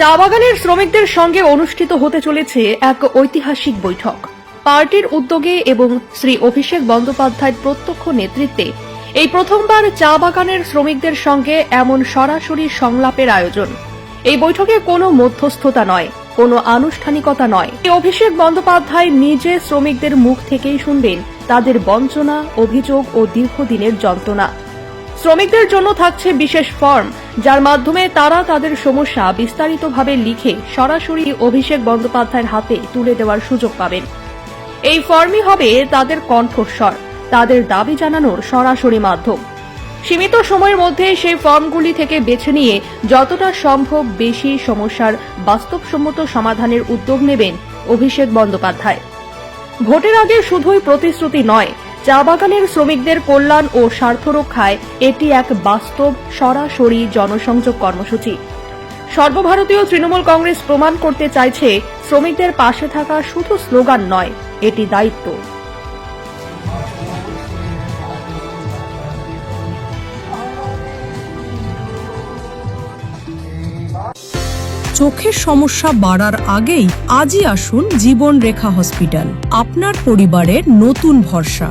চা বাগানের শ্রমিকদের সঙ্গে অনুষ্ঠিত হতে চলেছে এক ঐতিহাসিক বৈঠক। পার্টির উদ্যোগে এবং শ্রী অভিষেক বন্দ্যোপাধ্যায়ের প্রত্যক্ষ নেতৃত্বে এই প্রথমবার চা বাগানের শ্রমিকদের সঙ্গে এমন সরাসরি সংলাপের আয়োজন। এই বৈঠকে কোনো মধ্যস্থতা নয়, কোনো আনুষ্ঠানিকতা নয়। অভিষেক বন্দ্যোপাধ্যায় নিজে শ্রমিকদের মুখ থেকেই শুনবেন তাদের বঞ্চনা, অভিযোগ ও দীর্ঘদিনের যন্ত্রণা। শ্রমিকদের জন্য থাকছে বিশেষ ফর্ম যার মাধ্যমে তারা তাদের সমস্যা বিস্তারিতভাবে লিখে সরাসরি অভিষেক বন্দ্যোপাধ্যায়ের হাতে তুলে দেওয়ার সুযোগ পাবেন। এই ফর্মই হবে তাদের কণ্ঠস্বর, তাদের দাবি জানানোর সরাসরি মাধ্যম। সীমিত সময়ের মধ্যে সেই ফর্মগুলি থেকে বেছে নিয়ে যতটা সম্ভব বেশি সমস্যার বাস্তবসম্মত সমাধানের উদ্যোগ নেবেন অভিষেক বন্দ্যোপাধ্যায়। ভোটের আগে শুধুই প্রতিশ্রুতি নয় চা বাগানের শ্রমিকদের কল্যাণ ও স্বার্থ রক্ষায় এটি এক বাস্তব, সরাসরি জনসংযোগ কর্মসূচি। সর্বভারতীয় তৃণমূল কংগ্রেস প্রমাণ করতে চাইছে, শ্রমিকদের পাশে থাকা শুধু স্লোগান নয়, এটি দায়িত্ব। চোখের সমস্যা বাড়ার আগেই আজই আসুন জীবন রেখা হসপিটাল। আপনার পরিবারের নতুন ভরসা।